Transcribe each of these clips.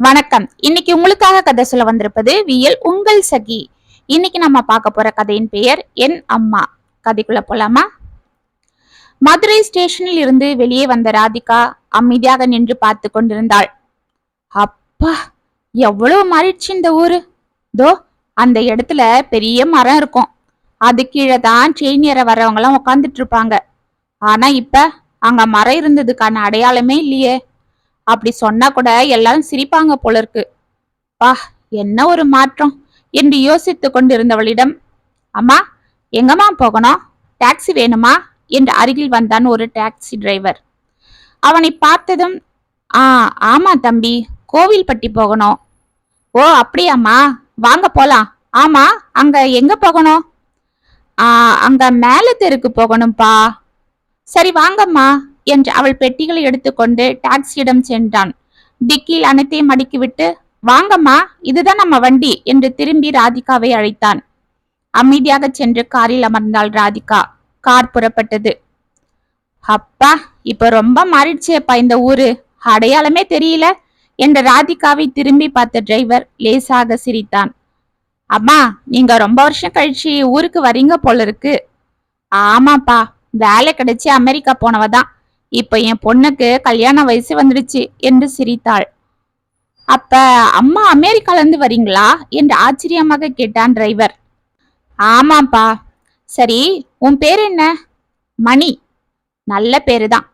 வணக்கம். இன்னைக்கு உங்களுக்காக கதை சொல்ல வந்திருப்பது வியல் உங்கள் சகி. இன்னைக்கு நம்ம பார்க்க போற கதையின் பெயர் என் அம்மா. கதைக்குள்ள போலாமா? மதுரை ஸ்டேஷனில் இருந்து வெளியே வந்த ராதிகா அமைதியாக நின்று பார்த்து கொண்டிருந்தாள். அப்பா எவ்வளவு மாறிடுச்சு இந்த ஊரு? தோ அந்த இடத்துல பெரிய மரம் இருக்கும். அது கீழே தான் ட்ரெயின் ஏற வர்றவங்க எல்லாம் உட்காந்துட்டு இருப்பாங்க. ஆனா இப்ப அங்க மரம் இருந்ததுக்கான அடையாளமே இல்லையே. அப்படி சொன்னா கூட எல்லாரும் சிரிப்பாங்க போல இருக்கு. பா என்ன ஒரு மாற்றம் என்று யோசித்து கொண்டிருந்தவளிடம் அம்மா எங்கம்மா போகணும்? டாக்ஸி வேணுமா? என்று அருகில் வந்தான் ஒரு டாக்ஸி டிரைவர். அவனை பார்த்ததும் ஆ ஆமா தம்பி கோவில்பட்டி போகணும். ஓ அப்படியாம்மா வாங்க போலாம். ஆமா அங்க எங்க போகணும்? ஆ அங்க மேல தெருக்கு போகணும்பா. சரி வாங்கம்மா. என்று அவள் பெட்டிகளை எடுத்துக்கொண்டு டாக்ஸியிடம் சென்றான். டிக்கியில் அனைத்தையும் அடுக்கிவிட்டு வாங்கம்மா இதுதான் நம்ம வண்டி என்று திரும்பி ராதிகாவை அழைத்தான். அமைதியாக சென்று காரில் அமர்ந்தாள் ராதிகா. கார் புறப்பட்டது. அப்பா இப்ப ரொம்ப மாறிடுச்சேப்பா இந்த ஊரு. அடையாளமே தெரியல என்ற ராதிகாவை திரும்பி பார்த்த டிரைவர் லேசாக சிரித்தான். அம்மா நீங்க ரொம்ப வருஷம் கழிச்சு ஊருக்கு வரீங்க போல இருக்கு. ஆமாப்பா வேலை கிடைச்சி அமெரிக்கா போனவதான். இப்ப என் பொண்ணுக்கு கல்யாண வயசு வந்துடுச்சு என்று சிரித்தாள். அப்ப அம்மா அமெரிக்கால இருந்து வரீங்களா? என்று ஆச்சரியமாக கேட்டான் டிரைவர். ஆமாப்பா. சரி உன் பேர் என்ன? மணி. நல்ல பேரு தான்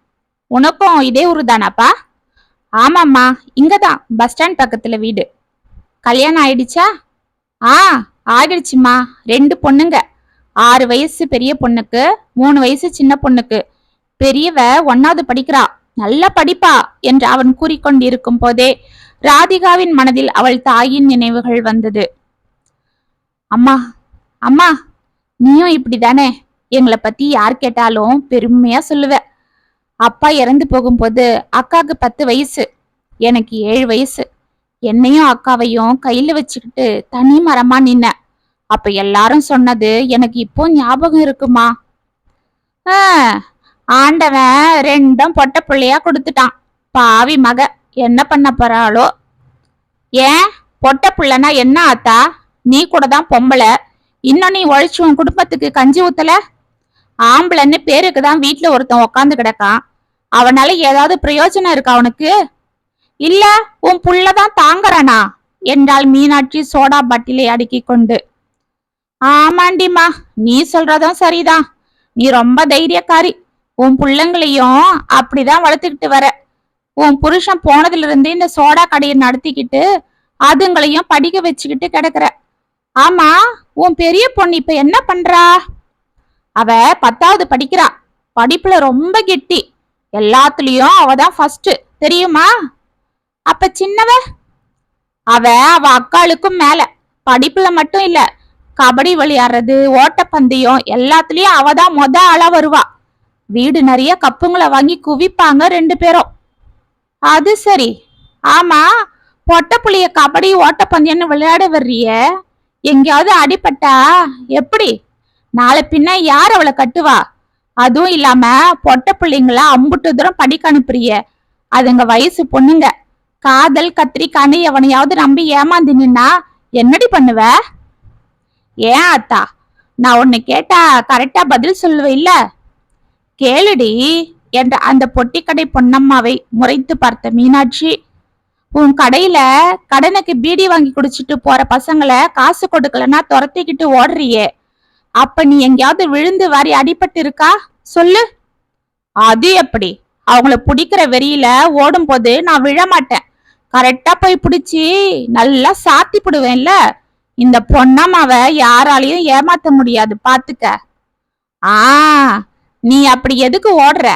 உனக்கும் இதே ஊர் தானாப்பா ஆமாம்மா இங்கதான் பஸ் ஸ்டாண்ட் பக்கத்துல வீடு. கல்யாணம் ஆயிடுச்சா? ஆ ஆயிடுச்சுமா ரெண்டு பொண்ணுங்க. ஆறு வயசு பெரிய பொண்ணுக்கு மூணு வயசு சின்ன பொண்ணுக்கு. பெரியவ ஒன்னாவது படிக்கிறா. நல்ல படிப்பா என்று அவன் கூறிக்கொண்டிருக்கும் போதே ராதிகாவின் மனதில் அவள் தாயின் நினைவுகள் வந்தது. அம்மா அம்மா நீயும் இப்படிதானே? எங்களை பத்தி யார் கேட்டாலும் பெருமையா சொல்லுவ. அப்பா இறந்து போகும்போது அக்காவுக்கு பத்து வயசு. எனக்கு ஏழு வயசு. என்னையும் அக்காவையும் கையில வச்சுக்கிட்டு தனி மரமா நின்ன. அப்ப எல்லாரும் சொன்னது எனக்கு இப்போ ஞாபகம் இருக்குமா? ஆ, ஆண்டவன் ரெண்டும் பொட்ட பிள்ளையா கொடுத்துட்டான். பாவி மக என்ன பண்ண போறாளோ? ஏன்? பொட்ட பிள்ளைனா என்ன ஆத்தா நீ கூட தான் பொம்பளை. இன்னும் நீ ஒழிச்சு உன் குடும்பத்துக்கு கஞ்சி ஊத்தல? ஆம்பளைன்னு பேருக்கு தான் வீட்டுல ஒருத்தன் உக்காந்து கிடக்கான். அவனால ஏதாவது பிரயோஜனம் இருக்கா அவனுக்கு இல்ல உன் புள்ளதான் தாங்குறானா? என்றாள் மீனாட்சி சோடா பாட்டிலை அடுக்கி கொண்டு. ஆமாண்டிம்மா நீ சொல்றதும் சரிதான். நீ ரொம்ப தைரியக்காரி. உன் பிள்ளைங்களையும் அப்படிதான் வளர்த்துக்கிட்டு வர. உன் புருஷன் போனதுல இருந்து இந்த சோடா கடையை நடத்திக்கிட்டு அதுங்களையும் படிக்க வச்சுக்கிட்டு கிடக்குற. ஆமா உன் பெரிய பொண்ணு இப்ப என்ன பண்றா? அவ பத்தாவது படிக்கிறா. படிப்புல ரொம்ப கெட்டி. எல்லாத்துலயும் அவ தான் ஃபர்ஸ்ட் தெரியுமா? அப்ப சின்னவ? அவ அவ அக்காளுக்கும் மேல. படிப்புல மட்டும் இல்ல கபடி விளையாடுறது ஓட்டப்பந்தயம் எல்லாத்துலயும் அவ தான் மொத ஆளா வருவா. வீடு நிறைய கப்புங்களை வாங்கி குவிப்பாங்க ரெண்டு பேரும். அது சரி. ஆமா பொட்டை புளிய கபடி ஓட்டப்பந்தயம்னு விளையாட வர்றிய எங்கேயாவது அடிபட்டா எப்படி? நாளை பின்ன யார் அவளை கட்டுவா? அதுவும் இல்லாம பொட்டை பிள்ளைங்கள அம்புட்டு தூரம் படிக்க அனுப்புறிய. அதுங்க வயசு பொண்ணுங்க. காதல் கத்திரிக்கான்னு எவனையாவது நம்பி ஏமாந்து நின்னா என்னடி பண்ணுவ? ஏன் அத்தா? நான் உன்னை கேட்டா கரெக்டா பதில் சொல்லுவ இல்லை கேளுடி என்ற அந்த பொட்டிக்கடை பொன்னம்மாவை முறைத்து பார்த்த மீனாட்சி உன் கடையில கடனுக்கு பீடி வாங்கி குடிச்சிட்டு போற பசங்களை காசு கொடுக்கலன்னா துரத்திக்கிட்டு ஓடுறியே. அப்ப நீ எங்கேயாவது விழுந்து வாரி அடிபட்டு இருக்கா சொல்லு. அது எப்படி? அவங்கள பிடிக்கிற வெறியில ஓடும்போது நான் விழ மாட்டேன் கரெக்டா போய் பிடிச்சி நல்லா சாத்தி போடுவேன்ல. இந்த பொன்னம்மாவை யாராலையும் ஏமாத்த முடியாது பாத்துக்க. ஆ நீ அப்படி எதுக்கு ஓடுற?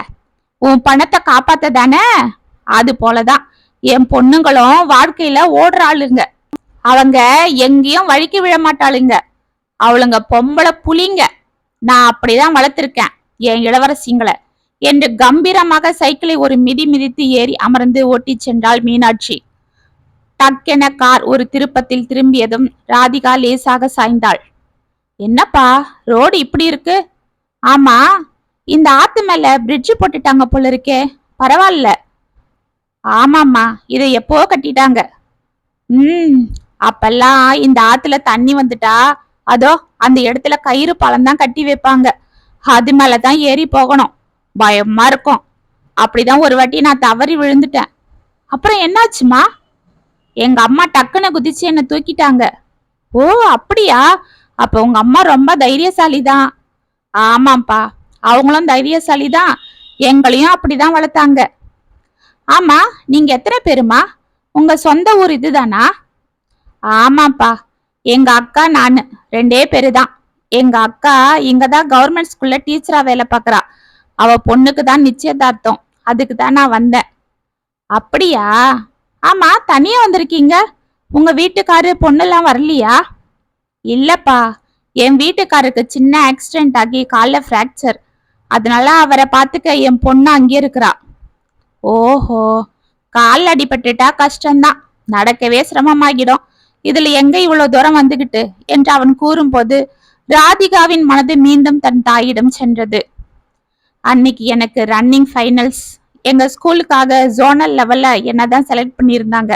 உன் பணத்தை காப்பாத்த தானே அது போலதான். என் பொண்ணுங்களும் வாழ்க்கையில ஓடுற ஆளுங்க. அவங்க எங்கேயும் வழிக்கு விழ மாட்டாளுங்க. அவளுங்க பொம்பளை புலிங்க. நான் அப்படிதான் வளர்த்திருக்கேன் என் இளவரசிங்களை. என்று கம்பீரமாக சைக்கிளை ஒரு மிதி மிதித்து ஏறி அமர்ந்து ஓட்டிச் சென்றாள் மீனாட்சி. டக்கென கார் ஒரு திருப்பத்தில் திரும்பியதும் ராதிகா லேசாக சாய்ந்தாள். என்னப்பா ரோடு இப்படி இருக்கு? ஆமா இந்த ஆத்து மேல பிரிட்ஜ் போட்டுட்டாங்க போல இருக்கே. பரவாயில்ல. ஆமாம்மா இதை எப்போ கட்டிட்டாங்க. ம் அப்பெல்லாம் இந்த ஆத்துல தண்ணி வந்துட்டா அதோ அந்த இடத்துல கயிறு பழம் தான் கட்டி வைப்பாங்க. அது மேலதான் ஏறி போகணும். பயமா இருக்கும். அப்படிதான் ஒரு வாட்டி நான் தவறி விழுந்துட்டேன். அப்புறம் என்னாச்சுமா எங்க அம்மா டக்குன்னு குதிச்சு என்ன தூக்கிட்டாங்க. ஓ அப்படியா? அப்ப உங்க அம்மா ரொம்ப தைரியசாலி தான் ஆமாம்ப்பா. அவங்களும் தைரியசாலி தான் எங்களையும் அப்படிதான் வளர்த்தாங்க. ஆமா நீங்க எத்தனை பேருமா? உங்க சொந்த ஊர் இதுதானா? ஆமாப்பா எங்க அக்கா நானு ரெண்டே பேரு தான் எங்க அக்கா இங்க தான் கவர்மெண்ட் ஸ்கூல்ல டீச்சரா வேலை பார்க்கறா. அவ பொண்ணுக்கு தான் நிச்சயதார்த்தம். அதுக்கு தான் நான் வந்தேன். அப்படியா? ஆமா தனியா வந்திருக்கீங்க? உங்க வீட்டுக்காரு பொண்ணெல்லாம் வரலையா? இல்லப்பா என் வீட்டுக்காருக்கு சின்ன ஆக்சிடென்ட் ஆகி காலில் ஃப்ராக்சர் அதனால அவரை பார்த்துக்க என் பொண்ணு அங்கே இருக்கிறா. ஓஹோ கால் அடிபட்டுட்டா கஷ்டம்தான். நடக்கவே சிரமமாகிடும். இதுல எங்க இவ்வளவு தூரம் வந்துகிட்டு என்று அவன் கூறும்போது ராதிகாவின் மனது மீண்டும் தன் தாயிடம் சென்றது. அன்னைக்கு எனக்கு ரன்னிங் ஃபைனல்ஸ் எங்க ஸ்கூலுக்காக ஜோனல் லெவல்ல என்னதான் செலக்ட் பண்ணியிருந்தாங்க.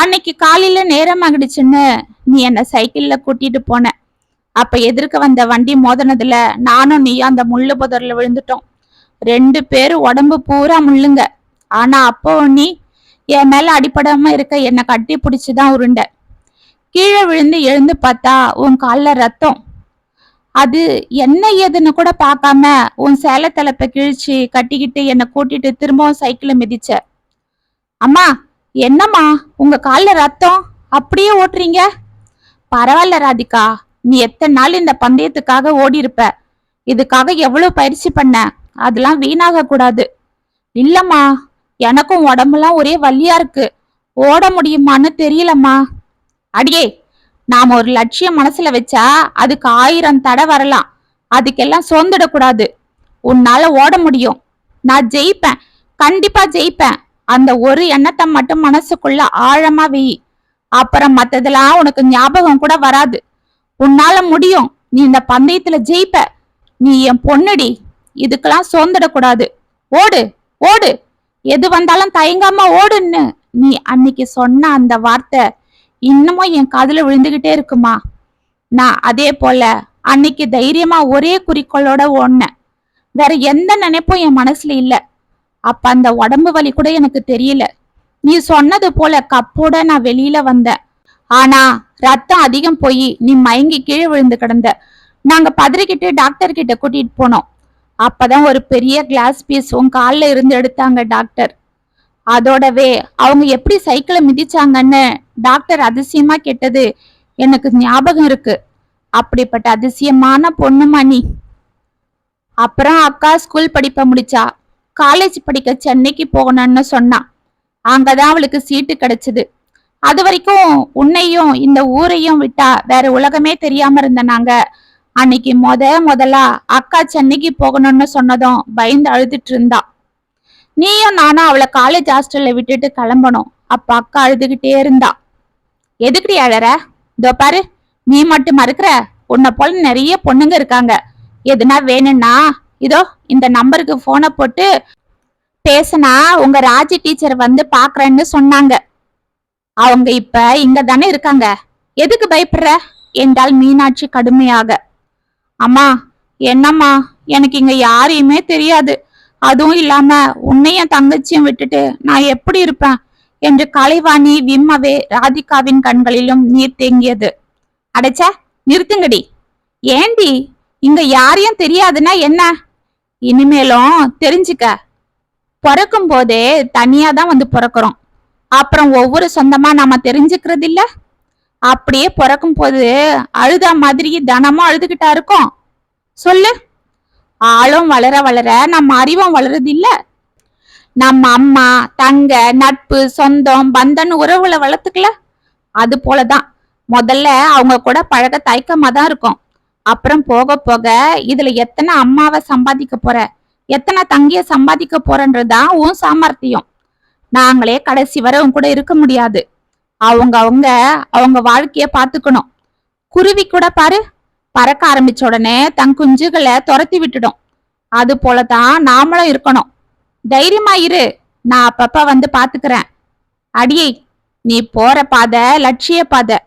அன்னைக்கு காலையில நேரம் ஆகிடுச்சுன்னு நீ என்னை சைக்கிள்ல கூட்டிட்டு போன. அப்ப எதிர்க்க வந்த வண்டி மோதினதுல நானும் நீயும் அந்த முள்ளு புதர்ல விழுந்துட்டோம். ரெண்டு பேரும் உடம்பு பூரா முள்ளுங்க. ஆனா அப்போ நீ என் மேல அடிப்படாம இருக்க என்னை கட்டி பிடிச்சுதான் உருண்ட. கீழே விழுந்து எழுந்து பார்த்தா உன் கால்ல ரத்தம். அது என்ன ஏதுன்னு கூட பார்க்காம உன் சேலை தலைப்பை கிழிச்சு கட்டிக்கிட்டு என்னை கூட்டிட்டு திரும்பவும் சைக்கிளை மிதிச்ச. அம்மா என்னம்மா? உங்க கால்ல ரத்தம்? அப்படியே ஓட்டுறீங்க? பரவாயில்ல ராதிகா. நீ எத்தனை நாள் இந்த பந்தயத்துக்காக ஓடி இருப்ப இதுக்காக எவ்வளவு பயிற்சி பண்ண? அதெல்லாம் வீணாக கூடாது இல்லம்மா எனக்கும் உடம்புலாம் ஒரே வலியா இருக்கு. ஓட முடியுமான்னு தெரியலம்மா. அடியே நாம ஒரு லட்சியம் மனசுல வச்சா அதுக்கு ஆயிரம் தடை வரலாம். அதுக்கெல்லாம் சோர்ந்துடக்கூடாது. உன்னால ஓட முடியும். நான் ஜெயிப்பேன். கண்டிப்பா ஜெயிப்பேன். அந்த ஒரு எண்ணத்தை மட்டும் மனசுக்குள்ள ஆழமா வெயி அப்புறம் மத்ததெல்லாம் உனக்கு ஞாபகம் கூட வராது. உன்னால முடியும். நீ இந்த பந்தயத்துல ஜெயிப்ப. நீ என் பொண்ணுடி. இதுக்கெல்லாம் சோர்ந்துடக்கூடாது ஓடு ஓடு. எது வந்தாலும் தயங்காம ஓடுன்னு. நீ அன்னைக்கு சொன்ன அந்த வார்த்தை இன்னமும் என் காதுல விழுந்துகிட்டே இருக்குமா? நான் அதே போல அன்னைக்கு தைரியமா ஒரே குறிக்கோளோட ஓடினேன். வேற எந்த நினைப்பும் என் மனசுல இல்ல. அப்ப அந்த உடம்பு வலி கூட எனக்கு தெரியல. நீ சொன்னது போல கப்போட நான் வெளியில வந்தேன். ஆனா ரத்தம் அதிகம் போய் நீ மயங்கி கீழே விழுந்து கிடந்த. நாங்க பதறிக்கிட்டு டாக்டர் கிட்ட கூட்டிட்டு போனோம். அப்பதான் ஒரு பெரிய கிளாஸ் பீஸ் உன் கால்ல இருந்து எடுத்தாங்க டாக்டர் அதோடவே அவங்க எப்படி சைக்கிளை மிதிச்சாங்கன்னு டாக்டர் அதிசயமா கேட்டது எனக்கு ஞாபகம் இருக்கு. அப்படிப்பட்ட அதிசயமான பொண்ணுமா நீ. அப்புறம் அக்கா ஸ்கூல் படிப்பை முடிச்சா காலேஜ் படிக்க சென்னைக்கு போகணும்னு சொன்னா. அங்கதான் அவளுக்கு சீட்டு கிடைச்சது. அது வரைக்கும் உன்னையும் இந்த ஊரையும் விட்டா வேற உலகமே தெரியாம இருந்த நாங்க அன்னைக்கு முத முதலா அக்கா சென்னைக்கு போகணும்னு சொன்னதும் பயந்து அழுதுட்டு இருந்தா. நீயும் நானும் அவளை காலேஜ் ஹாஸ்டல்ல விட்டுட்டு கிளம்பணும். அப்ப அக்கா அழுதுகிட்டே இருந்தா. எதுக்குடி அழற? இதோ பாரு நீ மட்டும் மறுக்கிற? உன்னை போல நிறைய பொண்ணுங்க இருக்காங்க. எதுனா வேணும்னா இதோ இந்த நம்பருக்கு போனை போட்டு பேசினா உங்க ராஜி டீச்சர் வந்து பாக்குறேன்னு சொன்னாங்க. அவங்க இப்ப இங்க தானே இருக்காங்க. எதுக்கு பயப்படுற? என்றால் மீனாட்சி கடுமையாக. அம்மா என்னம்மா? எனக்கு இங்க யாரையுமே தெரியாது. அதுவும் இல்லாம உன்னையும் தங்கச்சியும் விட்டுட்டு நான் எப்படி இருப்பேன்? என்று கலைவாணி விம்மவே ராதிகாவின் கண்களிலும் நீர் தேங்கியது. அடைச்ச நிறுத்துங்கடி. ஏண்டி? இங்க யாரையும் தெரியாதுன்னா என்ன? இனிமேலும் தெரிஞ்சுக்க. பிறக்கும் போதே தனியா தான் வந்து பிறக்கிறோம். அப்புறம் ஒவ்வொரு சொந்தமா நாம தெரிஞ்சுக்கிறது இல்ல அப்படியே பிறக்கும் போது அழுதா மாதிரி தனமும் அழுதுகிட்டா இருக்கும். சொல்லு. ஆளும் வளர வளர நம்ம அறிவும் வளருது இல்ல நம்ம அம்மா தங்க நட்பு சொந்தம் பந்தன் உறவுகளை வளர்த்துக்கல. அது போலதான். முதல்ல அவங்க கூட பழக தயக்கமா தான் இருக்கும். அப்புறம் போக போக இதுல எத்தனை அம்மாவை சம்பாதிக்க போற எத்தனை தங்கிய சம்பாதிக்க போறன்றதுதான் உன் சாமர்த்தியம். நாங்களே கடைசி வரை உன் கூட இருக்க முடியாது. அவங்க அவங்க அவங்க வாழ்க்கைய பாத்துக்கணும் குருவி கூட பாரு பறக்க ஆரம்பிச்ச உடனே தன் குஞ்சுகளை துரத்தி விட்டுடும். அது போலதான் நாமளும் இருக்கணும். தைரியமா இரு நான் அப்பப்ப வந்து பாத்துக்கிறேன். அடியை நீ போற பாதை லட்சிய பாதை.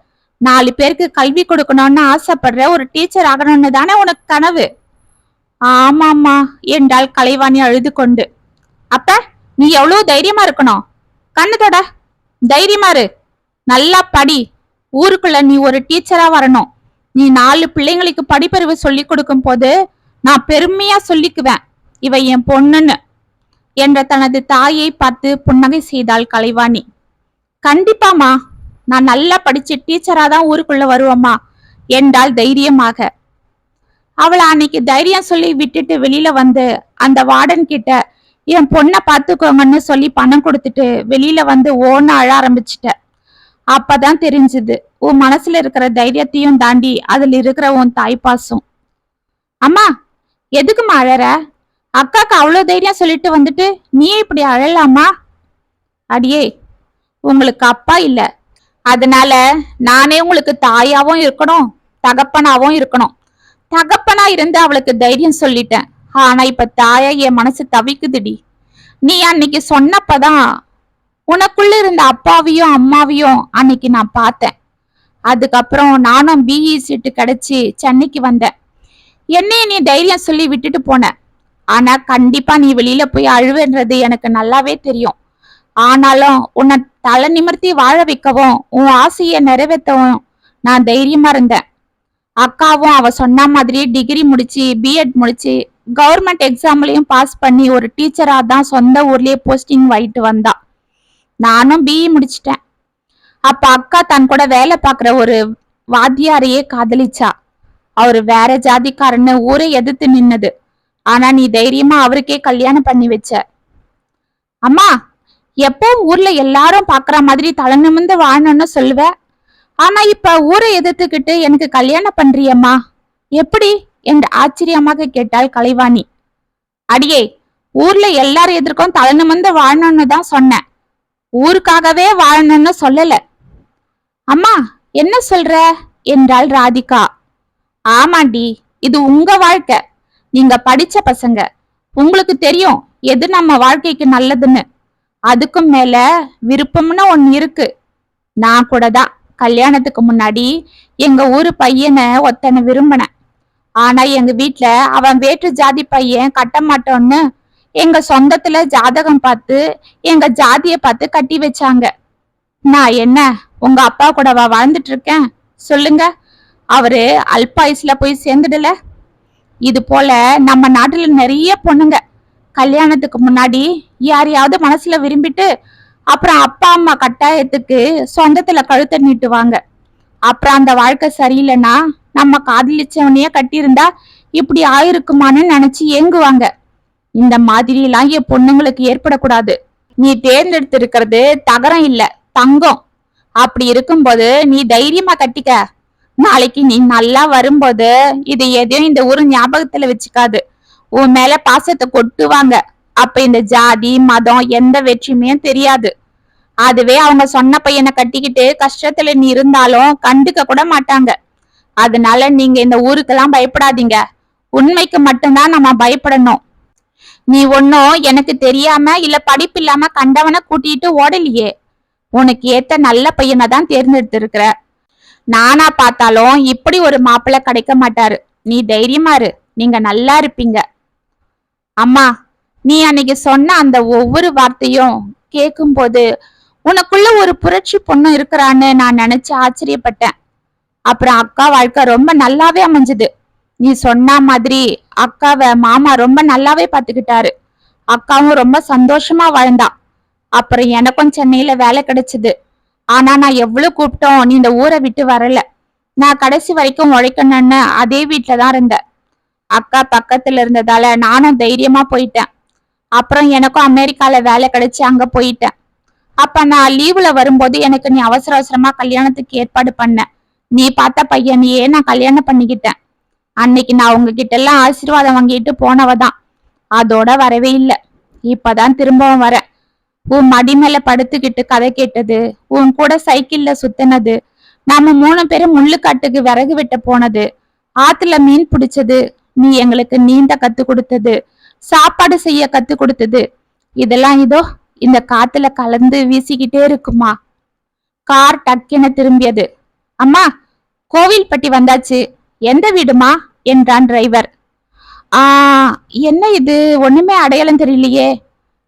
நாலு பேருக்கு கல்வி கொடுக்கணும்னு ஆசைப்படுற ஒரு டீச்சர் ஆகணும்னு தானே உனக்கு கனவு. ஆமாம்மா என்றால் கலைவாணி அழுது கொண்டு. அப்ப நீ எவ்வளவு தைரியமா இருக்கணும்? கண்ணு தொட. தைரியமா இரு. நல்லா படி. ஊருக்குள்ள நீ ஒரு டீச்சரா வரணும். நீ நாலு பிள்ளைங்களுக்கு படிப்பறிவு சொல்லி கொடுக்கும் போது நான் பெருமையா சொல்லிக்குவேன். இவ என் பொண்ணுன்னு. என்ற தனது தாயை பார்த்து புன்னகை செய்தாள் கலைவாணி. கண்டிப்பாமா நான் நல்லா படிச்சு டீச்சரா தான் ஊருக்குள்ள வருவோமா என்றாள் தைரியமாக. அவளை அன்னைக்கு தைரியம் சொல்லி விட்டுட்டு வெளியில வந்து அந்த வார்டன் கிட்ட என் பொண்ணை பார்த்துக்கோங்கன்னு சொல்லி பணம் கொடுத்துட்டு வெளியில வந்து ஓன அழ ஆரம்பிச்சிட்ட. அப்பதான் தெரிஞ்சுது உன் மனசுல இருக்கிற தைரியத்தையும் தாண்டி அதுல இருக்கிற உன் தாய்ப்பாசம். அம்மா எதுக்கும்மா அழற? அக்காக்கு அவ்வளோ தைரியம் சொல்லிட்டு வந்துட்டு நீ இப்படி அழலாமா? அடியே உங்களுக்கு அப்பா இல்ல. அதனால நானே உங்களுக்கு தாயாவும் இருக்கணும் தகப்பனாவும் இருக்கணும். தகப்பனா இருந்து அவளுக்கு தைரியம் சொல்லிட்டேன். ஆனா இப்ப தாயா என் மனசு தவிக்குதுடி. நீ அன்னைக்கு சொன்னப்பதான் உனக்குள்ள இருந்த அப்பாவையும் அம்மாவையும் அன்னைக்கு நான் பார்த்தேன். அதுக்கப்புறம் நானும் பிஇ சீட்டு கிடைச்சி சென்னைக்கு வந்தேன். என்னைய நீ தைரியம் சொல்லி விட்டுட்டு போன. ஆனா கண்டிப்பா நீ வெளியில போய் அழுவுன்றது எனக்கு நல்லாவே தெரியும். ஆனாலும் உன்னை தலை நிமிர்த்தி வாழ வைக்கவும் உன் ஆசையை நிறைவேற்றவும் நான் தைரியமா இருந்தேன். அக்காவும் அவ சொன்ன மாதிரியே டிகிரி முடிச்சு பிஎட் முடிச்சு கவர்மெண்ட் எக்ஸாம்லயும் பாஸ் பண்ணி ஒரு டீச்சரா தான் சொந்த ஊர்லயே போஸ்டிங் வாங்கிட்டு வந்தா. நானும் பிஇ முடிச்சிட்டேன். அப்ப அக்கா தன் கூட வேலை பார்க்குற ஒரு வாத்தியாரையே காதலிச்சா. அவர் வேற ஜாதிக்காரன்னு ஊரை எதிர்த்து நின்னது. ஆனா நீ தைரியமா அவருக்கே கல்யாணம் பண்ணி வச்ச. அம்மா எப்போ ஊர்ல எல்லாரும் பாக்குற மாதிரி தலை நிமிர்ந்து வாழணும்னு சொல்லுவ? ஆனா இப்ப ஊரை எதிர்த்துக்கிட்டு எனக்கு கல்யாணம் பண்றியம்மா. எப்படி? என்று ஆச்சரியமாக கேட்டாள் கலைவாணி. அடியே ஊர்ல எல்லாரும் எதிர்க்கும் தலை வாழணும்னு தான் சொன்னேன். ஊருக்காகவே வாழணும்னு சொல்லல. அம்மா என்ன சொல்ற? என்றாள் ராதிகா. ஆமாண்டி இது உங்க வாழ்க்கை. நீங்க படிச்ச பசங்க. உங்களுக்கு தெரியும் எது நம்ம வாழ்க்கைக்கு நல்லதுன்னு. அதுக்கும் மேல விருப்பம்னு ஒன்னு இருக்கு. நான் கூட தான் கல்யாணத்துக்கு முன்னாடி எங்க ஊரு பையனை ஒத்தனை விரும்பினேன். ஆனா எங்க வீட்டுல அவன் வேற்று ஜாதி பையன் கட்ட மாட்டோன்னு எங்க சொந்தத்துல ஜாதகம் பார்த்து எங்க ஜாதிய பார்த்து கட்டி வச்சாங்க. நான் என்ன உங்க அப்பா கூடவா வாழ்ந்துட்டு இருக்கேன்? சொல்லுங்க. அவரு அல்பாயுஸ்ல போய் சேர்ந்துடல. இது போல நம்ம நாட்டுல நிறைய பொண்ணுங்க. கல்யாணத்துக்கு முன்னாடி யாரையாவது மனசுல விரும்பிட்டு அப்புறம் அப்பா அம்மா கட்டாயத்துக்கு சொந்தத்துல கழுத்தை நீட்டுவாங்க. அப்புறம் அந்த வாழ்க்கை சரியில்லைன்னா நம்ம காதலிச்சவனையே கட்டியிருந்தா இப்படி ஆயிருக்குமான்னு நினைச்சு ஏங்குவாங்க. இந்த மாதிரி எல்லாம் என் பொண்ணுங்களுக்கு ஏற்படக்கூடாது. நீ தேர்ந்தெடுத்திருக்கிறது தகரம் இல்ல தங்கம். அப்படி இருக்கும்போது நீ தைரியமா கட்டிக்க. நாளைக்கு நீ நல்லா வரும்போது இது எதையும் இந்த ஊரு ஞாபகத்துல வச்சுக்காது. உன் மேல பாசத்தை கொட்டுவாங்க. அப்ப இந்த ஜாதி மதம் எந்த வெற்றியுமே தெரியாது. அதுவே அவங்க சொன்ன பையனை கட்டிக்கிட்டு கஷ்டத்துல நீ இருந்தாலும் கண்டுக்க கூட மாட்டாங்க. அதனால நீங்க இந்த ஊருக்கெல்லாம் பயப்படாதீங்க. உண்மைக்கு மட்டும்தான் நம்ம பயப்படணும். நீ ஒன்னும் எனக்கு தெரியாம இல்ல படிப்பு இல்லாம கண்டவனை கூட்டிட்டு ஓடலையே. உனக்கு ஏத்த நல்ல பையனை தான் தேர்ந்தெடுத்திருக்கிற. நானா பார்த்தாலும் இப்படி ஒரு மாப்பிள்ளை கிடைக்க மாட்டாரு. நீ தைரியமா இரு. நீங்க நல்லா இருப்பீங்க. அம்மா நீ அன்னைக்கு சொன்ன அந்த ஒவ்வொரு வார்த்தையும் கேட்கும்போது உனக்குள்ள ஒரு புரட்சி பொண்ணு இருக்கிறான்னு நான் நினைச்சு ஆச்சரியப்பட்டேன். அப்புறம் அக்கா வாழ்க்கை ரொம்ப நல்லாவே அமைஞ்சது. நீ சொன்ன மாதிரி அக்காவை மாமா ரொம்ப நல்லாவே பாத்துக்கிட்டாரு. அக்காவும் ரொம்ப சந்தோஷமா வாழ்ந்தா. அப்புறம் எனக்கும் சென்னையில வேலை கிடைச்சது. ஆனா நான் எவ்வளவு கூப்பிட்டோம் நீ இந்த ஊரை விட்டு வரல. நான் கடைசி வரைக்கும் உழைக்கணும்னு அதே வீட்டில தான் இருந்தேன். அக்கா பக்கத்துல இருந்ததால நானும் தைரியமா போயிட்டேன். அப்புறம் எனக்கும் அமெரிக்கால வேலை கிடைச்சி அங்க போயிட்டேன். அப்ப நான் லீவுல வரும்போது எனக்கு நீ அவசர அவசரமா கல்யாணத்துக்கு ஏற்பாடு பண்ண. நீ பார்த்த பையனையே நான் கல்யாணம் பண்ணிக்கிட்டேன். அன்னைக்கு நான் உங்ககிட்ட எல்லாம் ஆசீர்வாதம் வாங்கிட்டு போனவ தான் அதோட வரவே இல்லை. இப்பதான் திரும்பவும் வரேன். உன் மடி மேல படுத்துக்கிட்டு கதை கேட்டது உன் கூட சைக்கிள்ல சுத்தினது நாம மூணு பேரும் முள்ளுக்காட்டுக்கு விறகு வெட்ட போனது ஆத்துல மீன் பிடிச்சது நீ எங்களுக்கு நீந்த கத்து கொடுத்தது சாப்பாடு செய்ய கத்து கொடுத்தது. இதெல்லாம் இதோ இந்த காத்துல கலந்து வீசிக்கிட்டே இருக்குமா? கார் டக்கென திரும்பியது. அம்மா கோவில்பட்டி வந்தாச்சு. எந்த வீடுமா? என்றான் டிரைவர். ஆ என்ன இது? ஒண்ணுமே அடையாளம் தெரியலையே.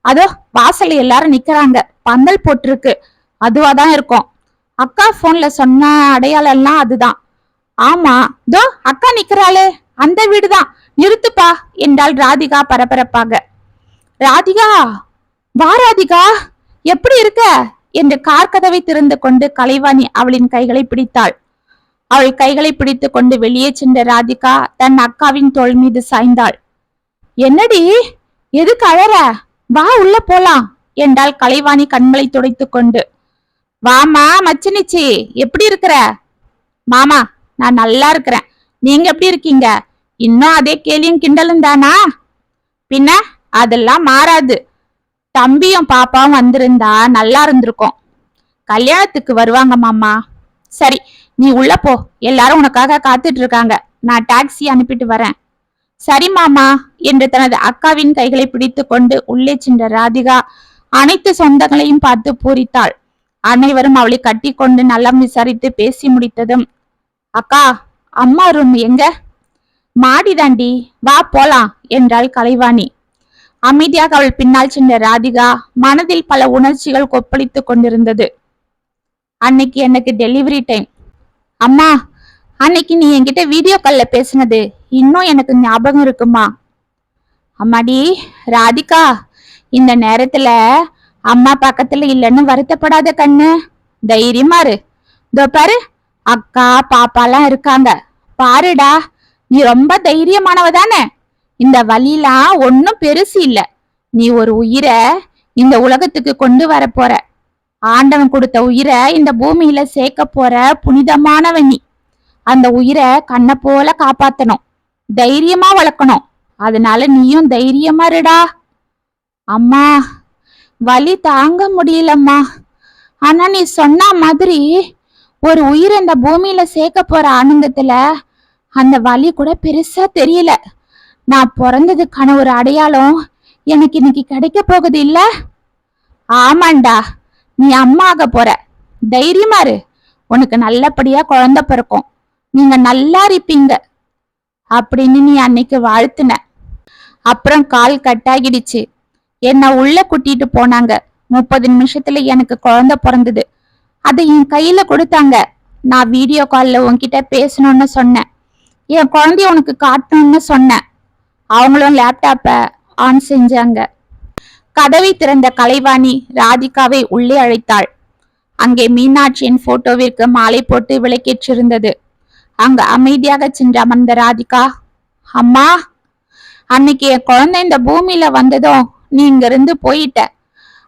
அதோ வாசல் எல்லாரும் நிக்கிறாங்க. பந்தல் போட்டிருக்கு. அதுவா தான் இருக்கும். அக்கா போன்ல சொன்ன அடையாளம் எல்லாம் அதுதான். ஆமா தோ அக்கா நிக்கிறாளே. அந்த வீடுதான். நிறுத்துப்பா என்றாள் ராதிகா பரபரப்பாக. ராதிகா? வா ராதிகா. எப்படி இருக்க? என்று கார் கதவை திறந்து கொண்டு கலைவாணி அவளின் கைகளை பிடித்தாள். அவள் கைகளை பிடித்து கொண்டு வெளியே சென்ற ராதிகா தன் அக்காவின் தோல் மீது சாய்ந்தாள். என்னடி? எதுக்கு அழற? வா உள்ள போலாம் என்றாள் கலைவாணி கண்களை துடைத்துக் கொண்டு. வாமா மச்சினிச்சி எப்படி இருக்கிற? மாமா நான் நல்லா இருக்கிறேன். நீங்க எப்படி இருக்கீங்க? இன்னும் அதே கேலியும் கிண்டலும் தானா? பின்ன அதெல்லாம் மாறாது. தம்பியும் பாப்பாவும் வந்திருந்தா நல்லா இருந்திருக்கும். கல்யாணத்துக்கு வருவாங்க மாமா. சரி நீ உள்ள போ. எல்லாரும் உனக்காக காத்துட்டு இருக்காங்க. நான் டாக்ஸி அனுப்பிட்டு வரேன். சரி மாமா என்று தனது அக்காவின் கைகளை பிடித்து கொண்டு உள்ளே சென்ற ராதிகா அனைத்து சொந்தங்களையும் பார்த்து பூரித்தாள். அனைவரும் அவளை கட்டி கொண்டு நலம் விசாரித்து பேசி முடித்ததும் அக்கா அம்மா ரூம் எங்க? மாடிதாண்டி. வா போலாம் என்றாள் கலைவாணி. அமைதியாக அவள் பின்னால் சென்ற ராதிகா மனதில் பல உணர்ச்சிகள் கொப்பளித்துக் கொண்டிருந்தது. அன்னைக்கு எனக்கு டெலிவரி டைம் அம்மா அன்னைக்கு நீ என்கிட்ட வீடியோ கால்ல பேசினது. இன்னும் எனக்கு ஞாபகம் இருக்குமா? அம்மாடி ராதிகா இந்த நேரத்துல அம்மா பக்கத்துல இல்லைன்னு வருத்தப்படாத கண்ணு. தைரியமா இரு. இதோ பாரு அக்கா பாப்பாலாம் இருக்காங்க. பாருடா நீ ரொம்ப தைரியமானவ தானே? இந்த வலிலாம் ஒன்னும் பெருசு இல்ல. நீ ஒரு உயிரை இந்த உலகத்துக்கு கொண்டு வர போற. ஆண்டவன் கொடுத்த உயிரை இந்த பூமியில சேர்க்க போற புனிதமானவன் நீ. அந்த உயிரை கண்ணை போல காப்பாத்தணும். தைரியமா வளர்க்கணும். அதனால நீயும் தைரியமா இருடா. அம்மா வலி தாங்க முடியலம்மா. ஆனா நீ சொன்ன மாதிரி ஒரு உயிர் அந்த பூமியில சேர்க்க போற ஆனந்தத்துல அந்த வலி கூட பெருசா தெரியல. நான் பிறந்ததுக்கான ஒரு அடையாளம் எனக்கு இன்னைக்கு கிடைக்க போகுது இல்ல? ஆமாண்டா நீ அம்மா ஆக போற. தைரியமா இரு. உனக்கு நல்லபடியா குழந்தை பிறக்கும். நீங்க நல்லா இருப்பீங்க. அப்படின்னு நீ அன்னைக்கு வாழ்த்துன. அப்புறம் கால் கட்டாகிடுச்சு என்னை உள்ள கூட்டிட்டு போனாங்க. முப்பது நிமிஷத்துல எனக்கு குழந்தை பிறந்தது. அதை என் கையில கொடுத்தாங்க. நான் வீடியோ கால்ல உன்கிட்ட பேசணும்னு சொன்னேன். என் குழந்தைய உனக்கு காட்டணும்னு சொன்னேன். அவங்களும் லேப்டாப்பை ஆன் செஞ்சாங்க. கதவை திறந்த கலைவாணி ராதிகாவை உள்ளே அழைத்தாள். அங்கே மீனாட்சியின் போட்டோவிற்கு மாலை போட்டு விளக்கேற்றிருந்தது. அங்கு அமைதியாக சென்று அமர்ந்த ராதிகா அம்மா அன்னைக்கு என் குழந்தை இந்த பூமியில வந்ததும் நீ இங்க இருந்து போயிட்ட.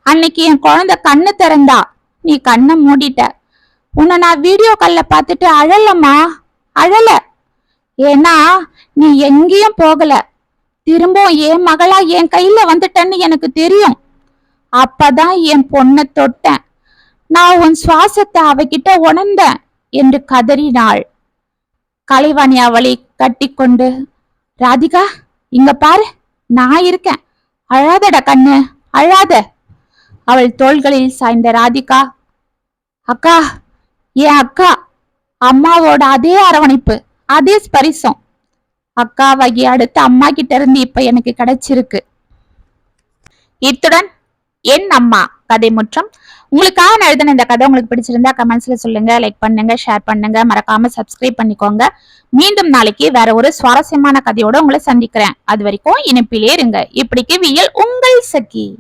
அன்னைக்கு என் குழந்தை கண்ணு திறந்தா. நீ கண்ணை மூடிட்ட. உன்னை நான் வீடியோ கால்ல பார்த்துட்டு அழலம்மா அழல. ஏன்னா நீ எங்கேயும் போகல. திரும்பவும் என் மகளா என் கையில வந்துட்டேன்னு எனக்கு தெரியும். அப்பதான் என் பொண்ணை தொட்டேன். நான் உன் சுவாசத்தை அவகிட்ட உணர்ந்தேன் என்று கதறினாள். கலைவாணி அவளை கட்டிக்கொண்டு ராதிகா இங்க பாரு நான் இருக்கேன். அழாதடா கண்ணு அழாத. அவள் தோள்களில் சாய்ந்த ராதிகா அக்கா என் அக்கா அம்மாவோட அதே அரவணைப்பு அதே ஸ்பரிசம். அக்காவாகி அடுத்து அம்மா கிட்ட இருந்து இப்ப எனக்கு கிடைச்சிருக்கு. இத்துடன் என் அம்மா கதை முற்றம். உங்களுக்காக நான் எழுதின இந்த கதை உங்களுக்கு பிடிச்சிருந்தா கமெண்ட்ஸ்ல சொல்லுங்க லைக் பண்ணுங்க ஷேர் பண்ணுங்க. மறக்காம சப்ஸ்கிரைப் பண்ணிக்கோங்க. மீண்டும் நாளைக்கு வேற ஒரு சுவாரஸ்யமான கதையோட உங்களை சந்திக்கிறேன். அது வரைக்கும் இணைப்பிலே இருங்க. இப்படிக்கு வியல் உங்கள் சகி.